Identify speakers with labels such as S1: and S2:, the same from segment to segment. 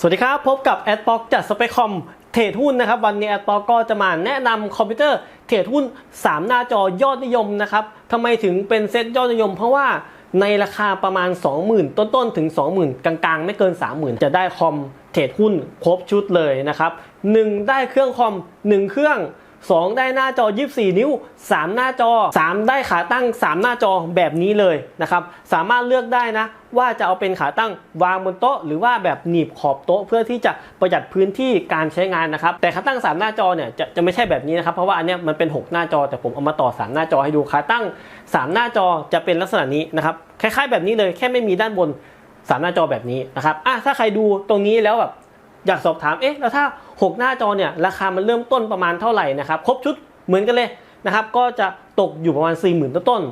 S1: สวัสดีครับ พบกับแอดบ็อกจากสเปคคอมเทรดหุ้นนะครับ วันนี้แอดบ็อกก็จะมาแนะนำคอมพิวเตอร์เทรดหุ้น 3 หน้าจอยอดนิยมนะครับทำไมถึงเป็นเซ็ตยอดนิยม เพราะว่าในราคาประมาณ 20,000 ต้นๆ ถึง 20,000 กลางๆ ไม่เกิน 30,000 จะได้คอมเทรดหุ้นครบชุดเลยนะครับ 1 ได้เครื่องคอม 1 เครื่อง 2 ได้หน้าจอ 24 นิ้ว 3 หน้าจอ 3 ได้ขาตั้ง 3 หน้าจอแบบนี้เลยนะครับสามารถเลือกได้นะ ว่าจะเอาเป็นขาตั้งวางบนโต๊ะ หรือว่าแบบหนีบขอบโต๊ะเพื่อที่จะประหยัดพื้นที่การใช้งานนะครับแต่ขาตั้ง 3 หน้าจอเนี่ยจะจะไม่ใช่แบบนี้นะครับเพราะว่าอันเนี้ยมันเป็น 6 หน้าจอ แต่ผมเอามาต่อ 3 หน้าจอให้ดูขาตั้ง 3 หน้าจอจะเป็นลักษณะนี้นะครับคล้ายๆ แบบนี้เลยแค่ไม่มีด้านบน 3 หน้าจอแบบนี้นะครับอะถ้าใครดูตรงนี้แล้วแบบอยากสอบถามเอ๊ะแล้วถ้า 6 หน้าจอเนี่ยราคามันเริ่มต้นประมาณเท่าไหร่นะครับครบชุดเหมือนกันเลยนะครับก็จะตกอยู่ประมาณ 40,000 ต้น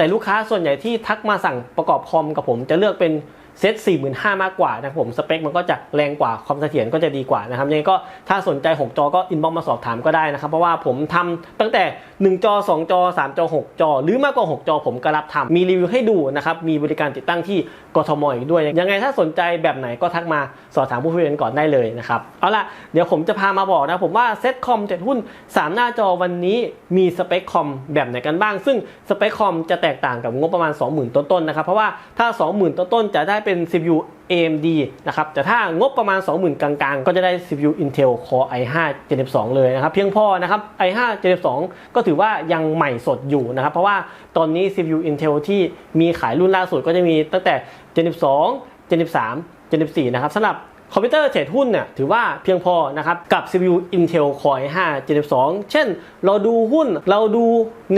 S1: แต่ลูกค้าส่วนใหญ่ที่ทักมาสั่งประกอบคอมกับผมจะเลือกเป็นเซต45,000 มากกว่านะครับผมสเปคมันก็จะแรงกว่าความเสถียรก็จะดีกว่านะครับยังไงก็ถ้าสนใจ 6 จอก็อินบ็อกมาสอบถามก็ได้นะครับ เพราะว่าผมทำตั้งแต่ 1 จอ 2 จอ 3 จอ 6 จอ หรือมากกว่า 6 จอผมก็รับทำมีรีวิวให้ดูนะครับมีบริการติดตั้งที่กทมอีกด้วย ยังไงถ้าสนใจแบบไหนก็ทักมาสอบถามผู้บริหารก่อนได้เลยนะครับเอาล่ะเดี๋ยวผมจะพามาบอกนะผมว่าเซ็ตคอมเจ็ดหุ้น 3 หน้าจอวันนี้มีสเปคคอมแบบไหนกันบ้าง ซึ่งสเปคคอมจะแตกต่างกับงบประมาณ 20,000 ต้นๆนะครับเพราะว่าถ้า 20,000 ต้นๆจะได้เป็น CPU AMD นะครับ แต่ถ้างบประมาณ 20,000 กลางๆ ก็จะได้ CPU Intel Core i5 Gen 12เลยนะครับ เพียงพอนะครับ i5 Gen 12ก็ถือว่ายังใหม่สดอยู่นะครับ เพราะว่าตอนนี้ CPU Intel ที่มีขายรุ่นล่าสุดก็จะมีตั้งแต่ Gen 12 Gen 13 Gen 14 นะครับสำหรับ คอมพิวเตอร์เทรดหุ้นเนี่ยถือว่าเพียงพอนะครับกับ CPU Intel Core i5 Gen 12เช่น เราดูหุ้นเราดู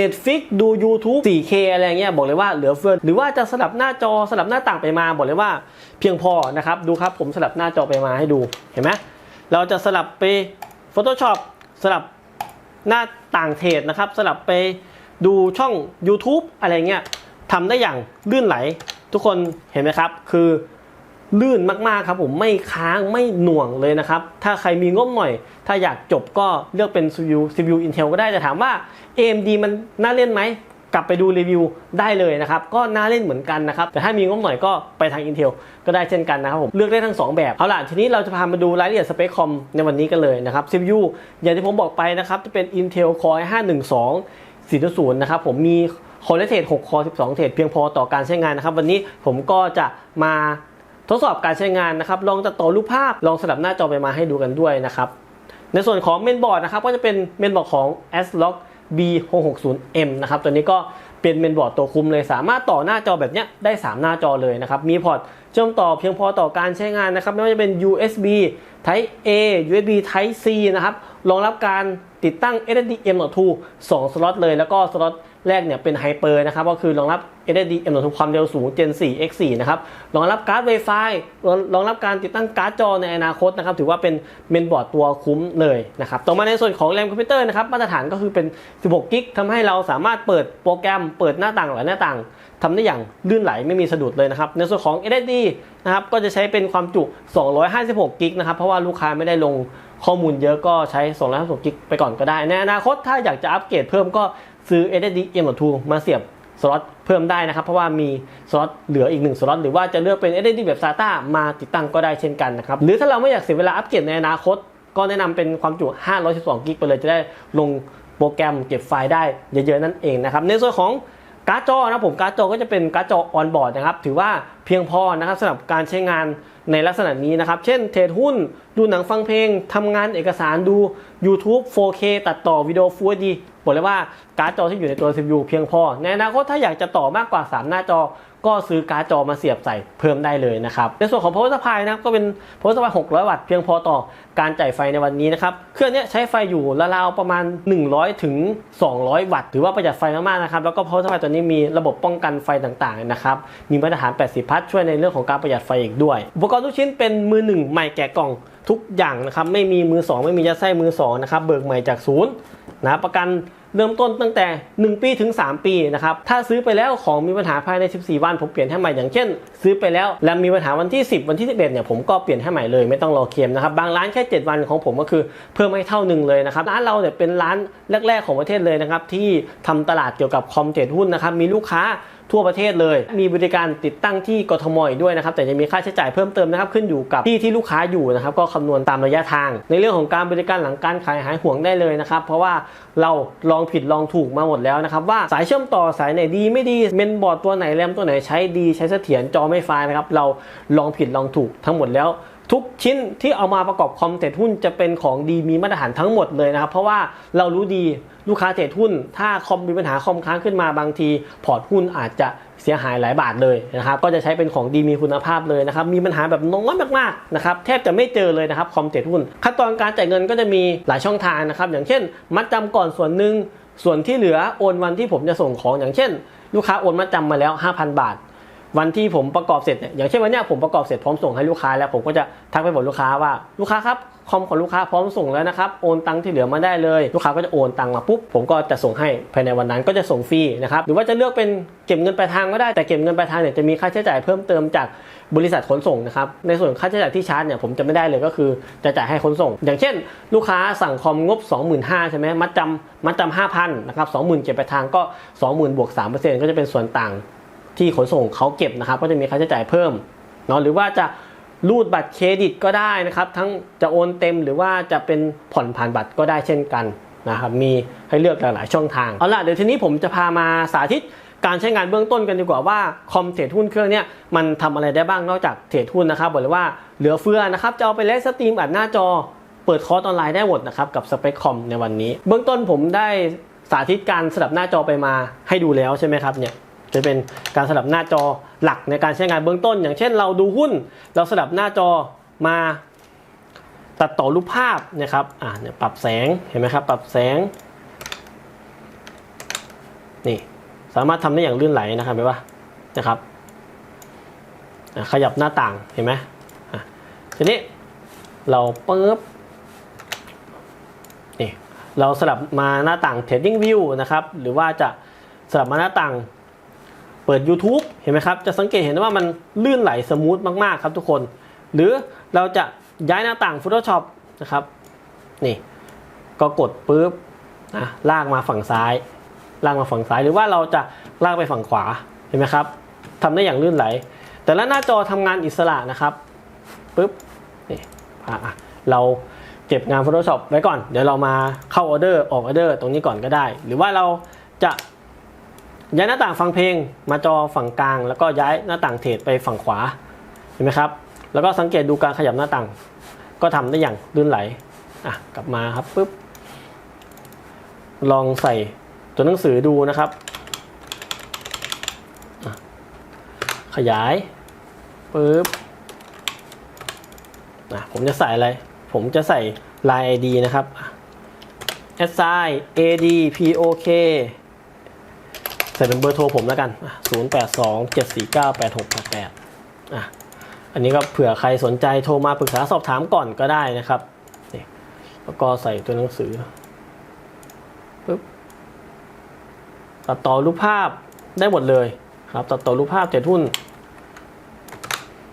S1: Netflix ดู YouTube 4K อะไรเงี้ยบอกเลยว่าเหลือเฟือหรือว่าจะสลับหน้าจอสลับหน้าต่างไปมาบอกเลยว่าเพียงพอนะครับดูครับผมสลับหน้าจอไปมาให้ดูเห็นไหมเราจะสลับไป Photoshop สลับหน้าต่างเทรดนะครับ สลับไปดูช่อง YouTube อะไรเงี้ยทำได้อย่างลื่นไหล ทุกคนเห็นไหมครับ คือ ลื่นมากๆครับผมไม่ค้างไม่หน่วงเลยนะครับ ถ้าใครมีงบหน่อย ถ้าอยากจบก็เลือกเป็น CPU CPU Intel ก็ได้แต่ถามว่า AMD มันน่าเล่นไหมกลับไปดูรีวิวได้เลยนะครับ ก็น่าเล่นเหมือนกันนะครับ แต่ถ้ามีงบหน่อยก็ไปทาง Intel ก็ได้เช่นกันนะครับผมเลือกได้ทั้ง 2 แบบ เอาล่ะ ทีนี้เราจะพามาดูรายละเอียดสเปคคอมในวันนี้กันเลยนะครับ CPU อย่างที่ผมบอกไปนะครับ จะเป็น Intel Core 512 4.0 นะครับผมมีคอร์เรเทด6คอร์12เทดเพียงพอต่อการใช้งานนะครับ วันนี้ผมก็จะมา ทดสอบการใช้งานนะครับ ลองตัดต่อรูปภาพ ลองสลับหน้าจอไปมาให้ดูกันด้วยนะครับ ในส่วนของเมนบอร์ดนะครับ ก็จะเป็นเมนบอร์ดของ ASRock B660M นะครับ ตัวนี้ก็เป็นเมนบอร์ดตัวคุมเลย สามารถต่อหน้าจอแบบนี้ได้ 3 หน้าจอเลยนะครับ มีพอร์ต เชื่อมต่อเพียงพอต่อการใช้งานนะครับ ไม่ว่าจะเป็น USB Type A USB Type C นะครับรองรับการติดตั้ง SSD M.2 2สล็อตเลย แล้วก็สล็อตแรกเนี่ยเป็นไฮเปอร์นะครับ ก็คือรองรับ SSD M.2 ความเร็วสูง Gen 4 X4 นะครับรองรับการ์ด Wi-Fi รองรับการติดตั้งการ์ดจอในอนาคตนะครับ ถือว่าเป็นเมนบอร์ดตัวคุ้มเลยนะครับ ต่อมาในส่วนของแรมคอมพิวเตอร์นะครับ มาตรฐานก็คือเป็น 16 กิกทำให้เราสามารถเปิดโปรแกรม เปิดหน้าต่างหลายหน้าต่างทำได้อย่างลื่นไหลไม่มีสะดุดเลยนะครับ ในส่วนของ SSD นะครับก็จะใช้เป็นความจุ 256 กิกนะครับเพราะว่าลูกค้าไม่ได้ลงข้อมูลเยอะก็ใช้ 256 กิกไปก่อนก็ได้ ในอนาคตถ้าอยากจะอัปเกรดเพิ่มก็ซื้อ SSD M.2 มาเสียบสล็อตเพิ่มได้นะครับ เพราะว่ามีสล็อตเหลืออีกหนึ่งสล็อตหรือว่าจะเลือกเป็น SSD แบบ SATA มาติดตั้งก็ได้เช่นกันนะครับ หรือถ้าเราไม่อยากเสียเวลาอัปเกรดในอนาคต ก็แนะนำเป็นความจุ 512 กิกไปเลยจะได้ลงโปรแกรมเก็บไฟล์ได้เยอะๆนั่นเองนะครับในส่วนของ การ์ดจอนะผมการ์ดจอก็จะเป็นการ์ดจอออนบอร์ดนะครับถือว่าเพียงพอนะครับสำหรับการใช้งานในลักษณะนี้นะครับ เช่นเทรดหุ้น ดูหนังฟังเพลงทำงานเอกสารดู YouTube 4K ตัดต่อวิดีโอ Full HD บอกเลยว่าการ์ดจอที่อยู่ในตัว CPU เพียงพอ ในอนาคตถ้าอยากจะต่อมากกว่า 3 หน้าจอ ก็ซื้อการ์ดจอมาเสียบใส่เพิ่มได้เลยนะครับ ในส่วนของ power supply นะครับก็เป็น power supply 600 วัตต์เพียงพอต่อการจ่ายไฟในวันนี้นะครับเครื่องนี้ใช้ไฟอยู่ราวๆประมาณ 100ถึง200 วัตต์ถือว่าประหยัดไฟมากๆนะครับแล้วก็ power supply ตัวนี้มีระบบป้องกันไฟต่างๆนะครับมีมาตรฐาน 80 พัทช่วยในเรื่องของการประหยัดไฟอีกด้วยอุปกรณ์ทุกชิ้นเป็นมือหนึ่งใหม่แกะกล่องทุกอย่างนะครับไม่มีมือ 2 ไม่มียัดไส้มือ2นะครับเบิกใหม่จากศูนย์นะประกัน เริ่มต้นตั้งแต่ 1 ปีถึง 3 ปีนะครับถ้าซื้อไปแล้วของมีปัญหาภายใน 14 วันผมเปลี่ยนให้ใหม่อย่างเช่น ซื้อไปแล้วแล้วมีปัญหาวันที่ 10 วันที่ 11เนี่ยผมก็เปลี่ยนให้ใหม่เลยไม่ต้องรอเคลมนะครับบางร้านแค่ 7 วันของผมก็คือเพิ่มให้เท่าหนึ่งเลยนะครับร้านเราเนี่ยเป็นร้านแรก ๆของประเทศเลยนะครับที่ทำตลาดเกี่ยวกับคอมเทรดหุ้นนะครับมีลูกค้า ทั่วประเทศเลย มีบริการติดตั้งที่กทมอีกด้วยนะครับแต่จะมีค่าใช้จ่ายเพิ่มเติมนะครับขึ้นอยู่กับที่ที่ลูกค้าอยู่นะครับก็คำนวณตามระยะทาง ในเรื่องของการบริการหลังการขายหายห่วงได้เลยนะครับเพราะว่าเราลองผิดลองถูกมาหมดแล้วนะครับว่าสายเชื่อมต่อสายไหนดีไม่ดีเมนบอร์ดตัวไหนแรมตัวไหนใช้ดีใช้เสถียรจอไม่ไฟนะครับเราลองผิดลองถูกทั้งหมดแล้ว ทุกชิ้นที่เอามาประกอบคอมเทรดหุ้นจะเป็นของดีมีมาตรฐานทั้งหมดเลยนะครับ เพราะว่าเรารู้ดีลูกค้าเทรดหุ้น ถ้าคอมมีปัญหาคอมค้างขึ้นมาบางที พอร์ตหุ้นอาจจะเสียหายหลายบาทเลยนะครับ ก็จะใช้เป็นของดีมีคุณภาพเลยนะครับ มีปัญหาแบบน้อยมากๆนะครับ แทบจะไม่เจอเลยนะครับคอมเทรดหุ้น ขั้นตอนการจ่ายเงินก็จะมีหลายช่องทางนะครับ อย่างเช่น มัดจำก่อนส่วนหนึ่งส่วนที่เหลือโอนวันที่ผมจะส่งของอย่างเช่น ลูกค้าโอนมัดจำมาแล้ว 5,000 บาท วันที่ผมประกอบเสร็จเนี่ยอย่างเช่นวันนี้ผมประกอบเสร็จพร้อมส่งให้ลูกค้าแล้วผมก็จะทักไปบอกลูกค้าว่าลูกค้าครับคอมของลูกค้าพร้อมส่งแล้วนะครับโอนตังค์ที่เหลือมาได้เลยลูกค้าก็จะโอนตังค์มาปุ๊บผมก็จะส่งให้ภายในวันนั้นก็จะส่งฟรีนะครับหรือว่าจะเลือกเป็นเก็บเงินปลายทางก็ได้แต่เก็บเงินปลายทางเนี่ยจะมีค่าใช้จ่ายเพิ่มเติมจากบริษัทขนส่งนะครับในส่วนค่าใช้จ่ายที่ชาร์จเนี่ยผมจะไม่ได้เลยก็คือจะจ่ายให้ขนส่ง อย่างเช่น ลูกค้าสั่งคอมงบ 25,000ใช่ไหมมัดจำมัดจำ5,000นะครับ20,000เก็บปลายทางก็ 20,000บวก3%ก็จะเป็นส่วนต่าง ที่ขนส่งเขาเก็บนะครับ ก็จะมีค่าใช้จ่ายเพิ่มเนาะหรือว่าจะรูดบัตรเครดิตก็ได้นะครับ ทั้งจะโอนเต็มหรือว่าจะเป็นผ่อนผ่านบัตรก็ได้เช่นกันนะครับมีให้เลือกหลายๆช่องทางเอาล่ะเดี๋ยวทีนี้ผมจะพามาสาธิตการใช้งานเบื้องต้นกันดีกว่าว่าคอมเทรดหุ้นเครื่องเนี้ยมันทำอะไรได้บ้างนอกจากเทรดหุ้นนะครับบอกเลยว่าเหลือเฟือนะครับจะเอาไปเล่นสตรีมอัดหน้าจอ เปิดคอร์สออนไลน์ได้หมดนะครับกับสเปคคอมในวันนี้ เบื้องต้นผมได้สาธิตการสลับหน้าจอไปมาให้ดูแล้วใช่ไหมครับเนี่ย จะเป็นการสลับหน้าจอหลักในการใช้งานเบื้องต้น อย่างเช่นเราดูหุ้น เราสลับหน้าจอมาตัดต่อรูปภาพนะครับอ่าเนี่ยปรับแสงเห็นไหมครับปรับแสงนี่สามารถทำได้อย่างลื่นไหลนะครับเห็นปะนะครับขยับหน้าต่างเห็นไหมอะทีนี้เราปึ๊บนี่เราสลับมาหน้าต่าง Trading View นะครับหรือว่าจะสลับมาหน้าต่าง เปิด YouTube เห็นไหมครับ จะสังเกตเห็นว่ามันลื่นไหลสมูทมากๆครับทุกคน หรือเราจะย้ายหน้าต่าง Photoshop นะครับ นี่ ก็กดปุ๊บนะลากมาฝั่งซ้าย ลากมาฝั่งซ้าย หรือว่าเราจะลากไปฝั่งขวา เห็นไหมครับทำได้อย่างลื่นไหล แต่ละหน้าจอทำงานอิสระนะครับปุ๊บ นี่อะเราเก็บงาน Photoshop ไว้ก่อน เดี๋ยวเรามาเข้าออเดอร์ออกออเดอร์ตรงนี้ก่อนก็ได้ หรือว่าเราจะ ย้ายหน้าต่างฟังเพลงมาจอฝั่งกลาง แล้วก็ย้ายหน้าต่างเทรดไปฝั่งขวาเห็นไหมครับ แล้วก็สังเกตดูการขยับหน้าต่าง ก็ทำได้อย่างลื่นไหลอะกลับมาครับปุ๊บลองใส่ตัวหนังสือดูนะครับ ขยายปุ๊บอะผมจะใส่อะไร ผมจะใส่ลาย ID นะครับ s i AD POK ส่เป็นเบอร์โทรผมแล้วกัน 0 8 2 7 4 9 8 6 8 8อะอันนี้ก็เผื่อใครสนใจโทรมาปรึกษาสอบถามก่อนก็ได้นะครับนี่แล้วก็ใส่ตัวหนังสือปึ๊บตัดต่อรูปภาพได้หมดเลยครับ ตัดต่อรูปภาพเจ็ดหุ้น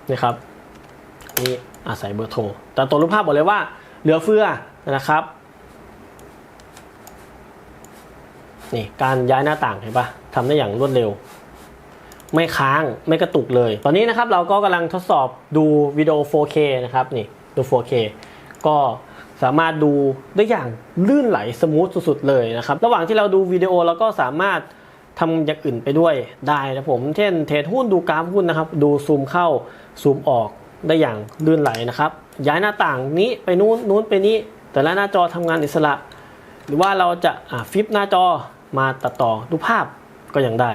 S1: นี่ครับนี่อาศัยเบอร์โทรตัดต่อรูปภาพบอกเลยว่า เหลือเฟือนะครับนี่การย้ายหน้าต่างเห็นปะ ทำได้อย่างรวดเร็ว ไม่ค้างไม่กระตุกเลย ตอนนี้นะครับเราก็กำลังทดสอบดูวิดีโอ 4K นะครับนี่ดู 4K ก็สามารถดูได้อย่างลื่นไหลสมูทสุดๆเลยนะครับ ระหว่างที่เราดูวิดีโอเราก็สามารถทำอย่างอื่นไปด้วยได้นะผม เช่นเทรดหุ้นดูกราฟหุ้นนะครับ ดูซูมเข้าซูมออกได้อย่างลื่นไหลนะครับ ย้ายหน้าต่างนี้ไปนู้นนู้นไปนี้ แต่ละหน้าจอทำงานอิสระ หรือว่าเราจะฟลิปหน้าจอมาตัดต่อรูปภาพ ก็ยังได้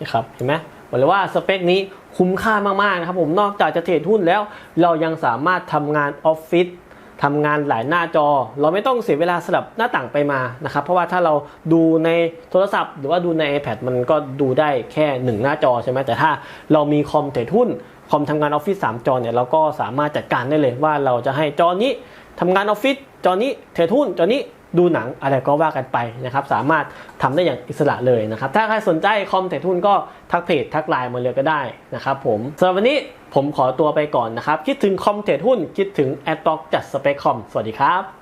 S1: นะครับเห็นไหมบอกเลยว่าสเปคนี้คุ้มค่ามากๆนะครับผมนอกจากจะเทรดหุ้นแล้ว เรายังสามารถทำงานออฟฟิศทำงานหลายหน้าจอ เราไม่ต้องเสียเวลาสลับหน้าต่างไปมานะครับ เพราะว่าถ้าเราดูในโทรศัพท์ หรือว่าดูใน iPad มันก็ดูได้แค่หนึ่งหน้าจอใช่ไหมแต่ถ้าเรามีคอมเทรดหุ้นคอมทำงานออฟฟิศ3จอเนี่ยเราก็สามารถจัดการได้เลยว่าเราจะให้จอนี้ทำงานออฟฟิศจอนี้เทรดหุ้นจอนี้ ดูหนังอะไรก็ว่ากันไปนะครับ สามารถทำได้อย่างอิสระเลยนะครับ ถ้าใครสนใจคอมเทรดหุ้นก็ทักเพจทักไลน์มาเลยก็ได้นะครับผมสำหรับวันนี้ผมขอตัวไปก่อนนะครับ คิดถึงคอมเทรดหุ้นคิดถึงแอดต็อกจัดสเปคคอมสวัสดีครับ